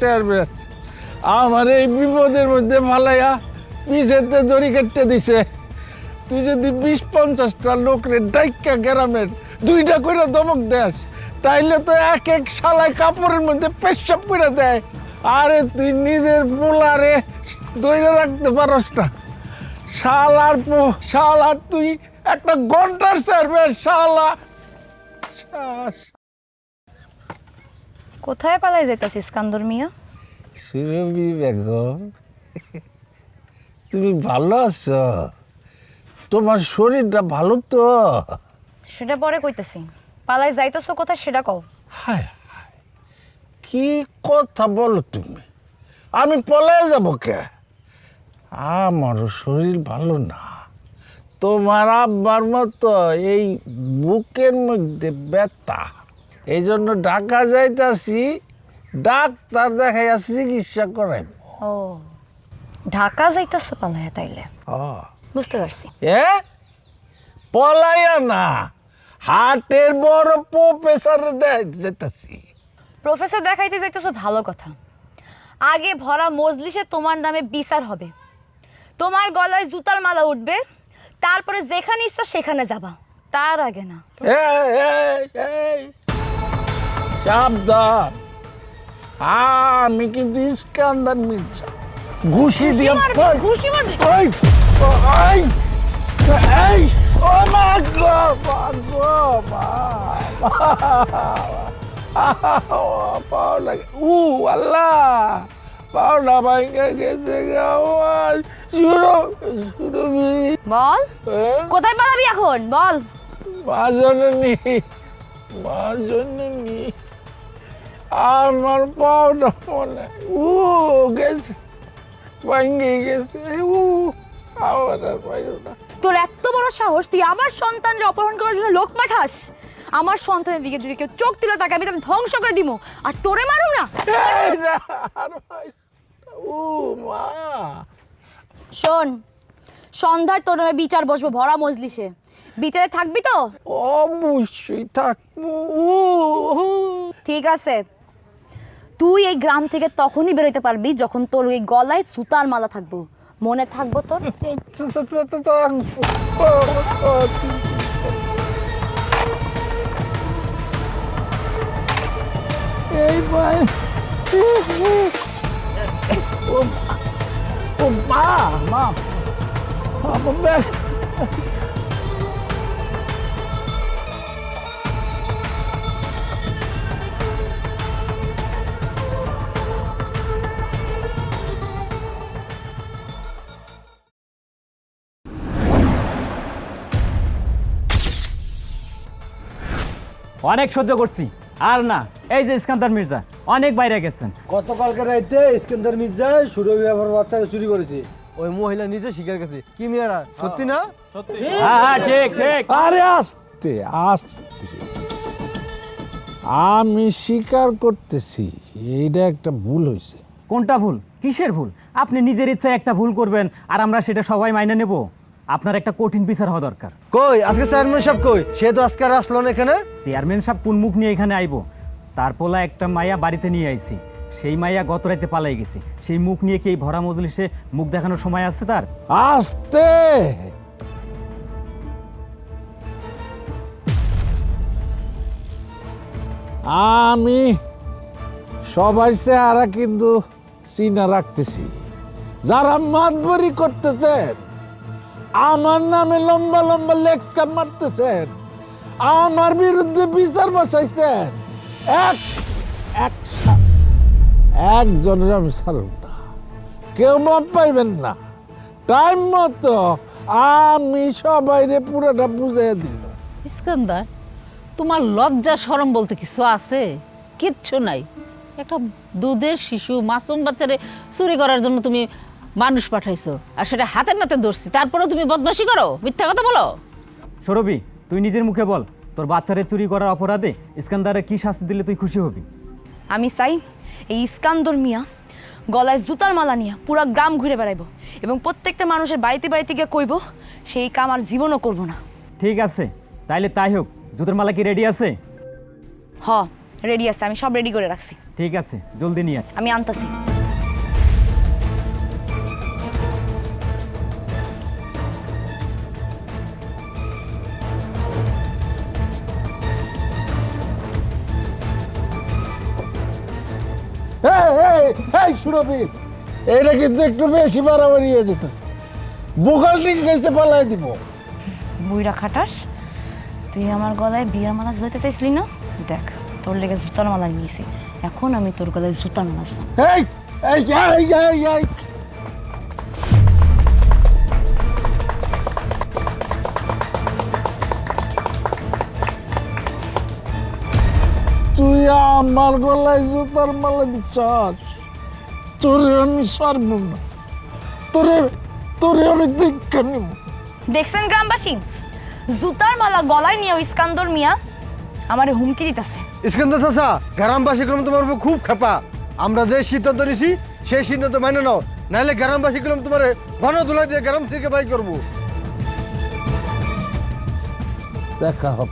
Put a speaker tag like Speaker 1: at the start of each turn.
Speaker 1: Chairman আমার এই বিপদের মধ্যে ফালাইয়া পিছেতে দড়ি কেটে দিছে। তুই যদি বিশ পঞ্চাশটা লোকের ডাইকা গ্রামের দুইটা করে দমক দেস, তাইলে তো এক এক শালায় কাপড়ের মধ্যে পেশাব করে দেয়। আরে তুই নিজের পোলারে দইরে রাখতে পারস না। শালার পো শালা, তুই একটা ঘণ্টার চেয়ারম্যান, শালা।
Speaker 2: কোথায় পালাই যাইতাছিস কান্দর মিয়া?
Speaker 1: সুরভি বেগম তুমি ভালো আছো? তোমার শরীরটা ভালো তো?
Speaker 2: সেটা পরে কইতেছি। পালাই যাইতাছ কোথায় সেটা কও।
Speaker 1: হায় হায় কি কথা বলো তুমি? আমি পলায় যাব কে? আমারও শরীর ভালো না। তোমার আব্বার মতো এই বুকের মধ্যে ব্যথা। এই জন্য ঢাকা যাইতাছি ডাক্তার দেখাইয়া চিকিৎসা করাইব
Speaker 2: ও ঢাকা যাইতাছ পালাই তাইলে? বুঝতে পারছি।
Speaker 1: এ? পলাইয়া না হাটের বড় প্রফেসর যেতেছি
Speaker 2: প্রফেসর দেখাইতে যাইতেছো ভালো কথা। আগে ভরা মজলিসে তোমার নামে বিচার হবে। তোমার গলায় জুতার মালা উঠবে তারপরে যেখানে ইচ্ছা সেখানে যাবা। তার আগে না।
Speaker 1: সাবধান। আমি কিন্তু ইস্কান্দার মির্জা। ঘুষি দিয়ে
Speaker 2: ঘুষি মারবি।
Speaker 1: ওই, ওই, এই, ও মা গো, মা গো, মা, পাও লাগে উ আল্লাহ। পাওনা ভাঙ্গে গেছে আমার।
Speaker 2: বল কোথায় পালাবি এখন? বল।
Speaker 1: মা জননী মা জননী। আমার পাওনা মনে উ গেছে। ভাঙ্গে গেছে। উ আমার আর পাইল না।
Speaker 2: তোর এত বড় সাহস তুই আমার সন্তানকে অপহরণ করার জন্য লোক পাঠাস? আমার সন্তানের দিকে যদি কেউ চোখ তুলে তাকে আমি তাকে ধ্বংস করে দিব। আর তোরে মারুম না।
Speaker 1: উ মা।
Speaker 2: শোন সন্ধ্যায় তোর নামে বিচার বসবো ভরা মজলিসে। বিচারে থাকবি তো?
Speaker 1: অবশ্যই থাকব।
Speaker 2: ঠিক আছে। তুই এই গ্রাম থেকে তখনই বেরোতে পারবি যখন তোর ওই গলায় সুতার মালা থাকব। মনে থাকব তোর?
Speaker 1: ও মা মা।
Speaker 3: অনেক সহ্য করছি। আর না এই যে ইস্কান্দার মির্জা অনেক বাইরে গেছেন।
Speaker 4: গতকালকে রাইতে ইস্কেন্দার মির্জা সুরভি আবার বাচ্চারা চুরি করেছে। ওই মহিলা নিজে শিকার গেছে। কি মিয়ারা সত্যি না?
Speaker 3: হ্যাঁ হ্যাঁ ঠিক ঠিক।
Speaker 1: আরে আস্তে আস্তে। আমি স্বীকার করতেছি এইটা একটা ভুল হয়েছে
Speaker 3: কোনটা ভুল? কিসের ভুল? আপনি নিজের ইচ্ছায় একটা ভুল করবেন আর আমরা সেটা সবাই মাইনে নেব। আপনার একটা কঠিন বিচার হওয়া দরকার।
Speaker 4: কই? আজকে চেয়ারম্যান সাহেব কই? সে তো আজকে আর আসলো না এখানে?
Speaker 3: চেয়ারম্যান সাহেব কোন মুখ নিয়ে এখানে আইবো? তার পোলা একটা মাইয়া বাড়িতে নিয়ে আইছি। সেই মাইয়া গত রাতে পালাই গেছে। সেই মুখ নিয়ে কি এই ভরা মজলিসে মুখ দেখানোর সময় আছে তার?
Speaker 1: আস্তে! আমি সবার চেহারা কিন্তু চিনা রাখতেছি। যারা মাতবরি করতেছেন আমার নামে লম্বা লম্বা লেক্সকার মারতেছেন। আমার বিরুদ্ধে বিচার বসাইছেন। এক এক সা- একজনের আমি ছাড়ব না। কেউ মাপ পাইবেন না। টাইম মতো আমি সবাইরে পুরোটা বুঝাই দিল
Speaker 5: ইস্কান্দার, তোমার লজ্জা সরম বলতে কিছু আছে? কিচ্ছু নাই। একটা দুধের শিশু, মাসুম বাচ্চারে চুরি করার জন্য তুমি মানুষ পাঠাইছো। আর সেটা হাতের নাতে ধরছি তারপরেও তুমি বদমাশি করো? মিথ্যা কথা বলো।
Speaker 3: সৌরভী তুই নিজের মুখে বল তোর বাচ্চারে চুরি করার অপরাধে ইস্কান্দারে কি শাস্তি দিলে তুই খুশি হবি?
Speaker 2: আমি চাই এই ইস্কান্দর মিয়া গলায় জুতার মালা নিয়ে পুরো গ্রাম ঘুরে বেড়াইবো এবং প্রত্যেকটা মানুষের বাড়িতে বাড়িতে গিয়ে কইব সেই কাম আর জীবনও করব না।
Speaker 3: ঠিক আছে তাইলে তাই হোক জুতোর মালা কি রেডি আছে?
Speaker 2: হ রেডি আছে আমি সব রেডি করে রাখছি।
Speaker 3: ঠিক আছে জলদি নিয়ে।
Speaker 2: আমি আনতাছি।
Speaker 1: এই, সুরভি এটা কিন্তু একটু বেশি বাড়াবাড়ি হয়ে যেতেছে। গেছে পালাই দিব।
Speaker 2: বুইরা খাটাস তুই আমার গলায় বিয়ার মালা ঝুলাইতে চাইছিলি না? দেখ তোর লেগে জুতার মালা নিয়েছি এখন আমি তোর গলায় জুতার মালা ঝুলাম
Speaker 1: এই এই এই এই এই। তুই আমার গলায় জুতার মালা দিচ্ছস? তোরে আমি সারব না। তোরে তোরে আমি দীক্ষা নিব।
Speaker 2: দেখছেন গ্রামবাসী? জুতার মালা গলায় নিয়ে ইস্কান্দর মিয়া আমারে হুমকি দিতেছে।
Speaker 4: ইস্কন্দর চাচা গ্রামবাসী গুলো তোমার উপর খুব খেপা। আমরা যে সিদ্ধান্ত নিছি সেই সিদ্ধান্ত মেনে নাও। নাহলে গ্রামবাসী গুলো তোমার ঘন ধুলাই দিয়ে গ্রাম থেকে বাই করব।
Speaker 1: দেখা হবে।